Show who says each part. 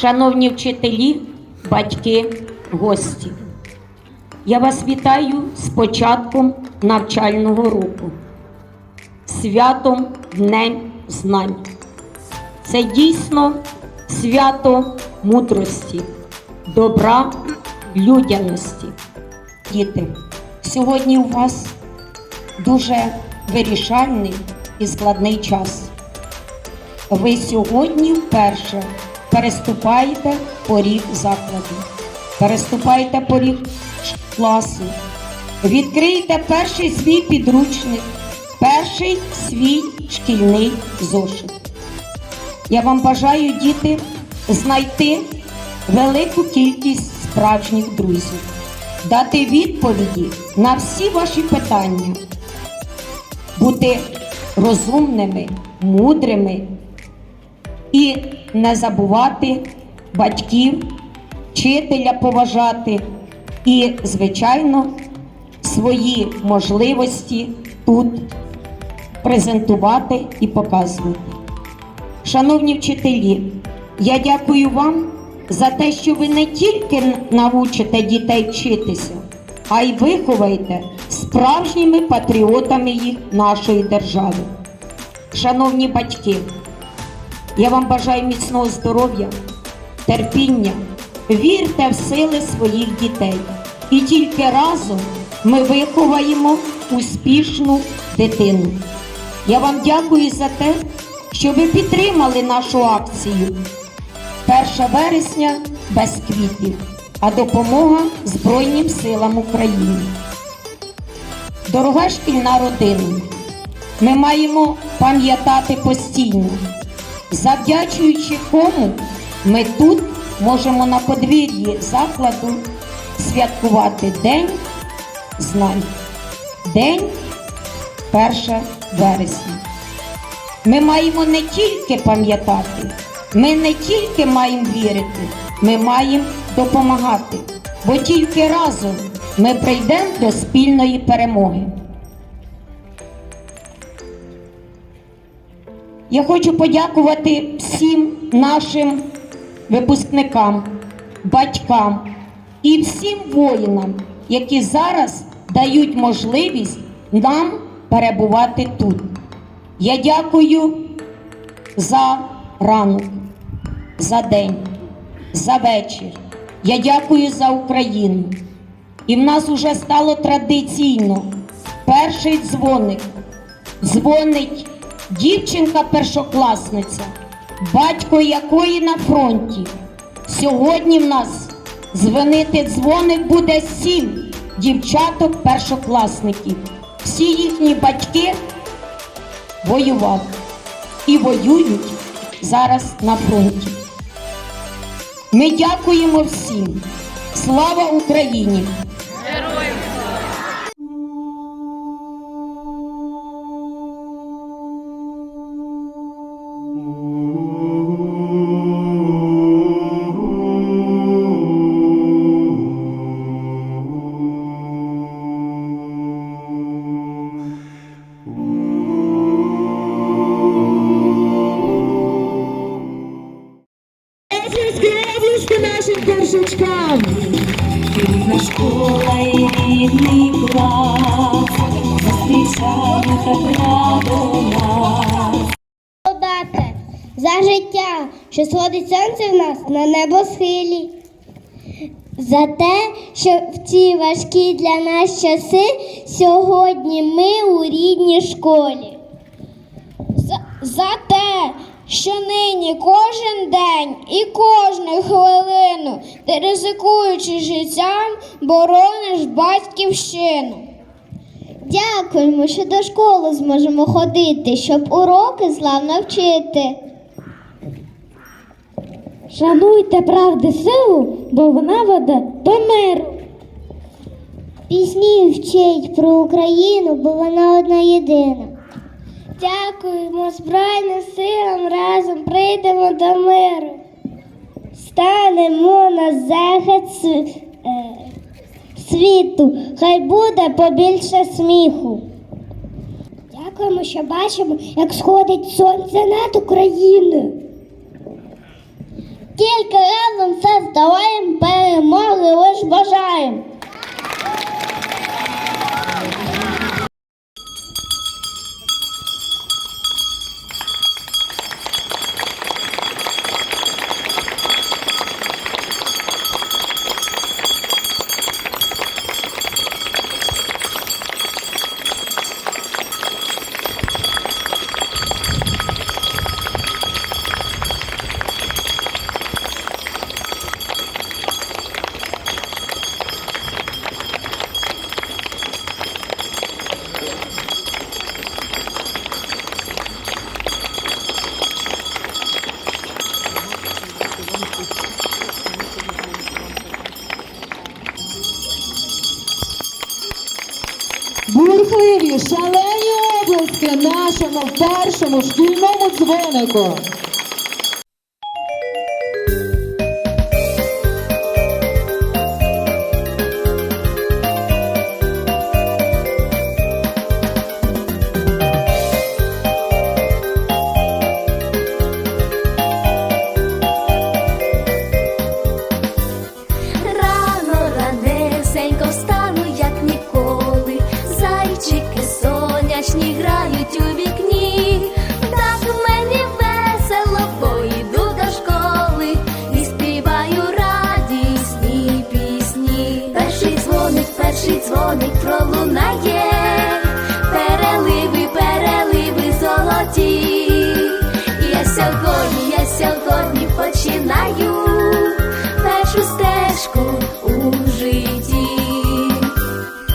Speaker 1: Шановні вчителі, батьки, гості, я вас вітаю з початком навчального року, святом Днем Знань. Це дійсно свято мудрості, добра, людяності. Діти, сьогодні у вас дуже вирішальний і складний час. Ви сьогодні вперше переступаєте поріг закладу, переступаєте поріг класу, відкриєте перший свій підручник, перший свій шкільний зошит. Я вам бажаю, діти, знайти велику кількість справжніх друзів, дати відповіді на всі ваші питання, бути розумними, мудрими і не забувати батьків, вчителя поважати і, звичайно, свої можливості тут презентувати і показувати. Шановні вчителі, я дякую вам за те, що ви не тільки навчите дітей вчитися, а й виховаєте справжніми патріотами їх нашої держави. Шановні батьки, я вам бажаю міцного здоров'я, терпіння, вірте в сили своїх дітей. І тільки разом ми виховаємо успішну дитину. Я вам дякую за те, що ви підтримали нашу акцію. 1 вересня без квітів, а допомога Збройним силам України. Дорога шкільна родина, ми маємо пам'ятати постійно, завдячуючи кому ми тут можемо на подвір'ї закладу святкувати День знань, День 1 вересня. Ми маємо не тільки пам'ятати, ми не тільки маємо вірити, ми маємо допомагати, бо тільки разом ми прийдемо до спільної перемоги. Я хочу подякувати всім нашим випускникам, батькам і всім воїнам, які зараз дають можливість нам перебувати тут. Я дякую за ранок, за день, за вечір. Я дякую за Україну. І в нас уже стало традиційно. Перший дзвоник дзвонить дівчинка-першокласниця, батько якої на фронті. Сьогодні в нас дзвонити дзвоник буде сім дівчаток-першокласників. Всі їхні батьки воювали і воюють зараз на фронті. Ми дякуємо всім. Слава Україні!
Speaker 2: Рідна школа і рідний клас, зустрічаємо так радо нас.
Speaker 3: Додати за життя, що сходить сонце в нас на небосхилі. За те, що в ці важкі для нас часи сьогодні ми у рідній школі. За, за те, що нині кожен день і кожну хвилину, ти ризикуючи життям, борониш батьківщину. Дякуємо, що до школи зможемо ходити, щоб уроки славно вчити.
Speaker 4: Шануйте правди силу, бо вона веде до миру.
Speaker 3: Пісні вчить про Україну, бо вона одна єдина. Дякуємо Збройним силам разом прийдемо до миру. Станемо на захист е, світу, хай буде побільше сміху. Дякуємо, що бачимо, як сходить сонце над Україною. Тільки разом все здолаєм, перемоги лиш бажаєм.
Speaker 5: Бурхливі, шалені обласки нашому першому шкільному дзвонику. роботі. Я сьогодні, я сьогодні починаю.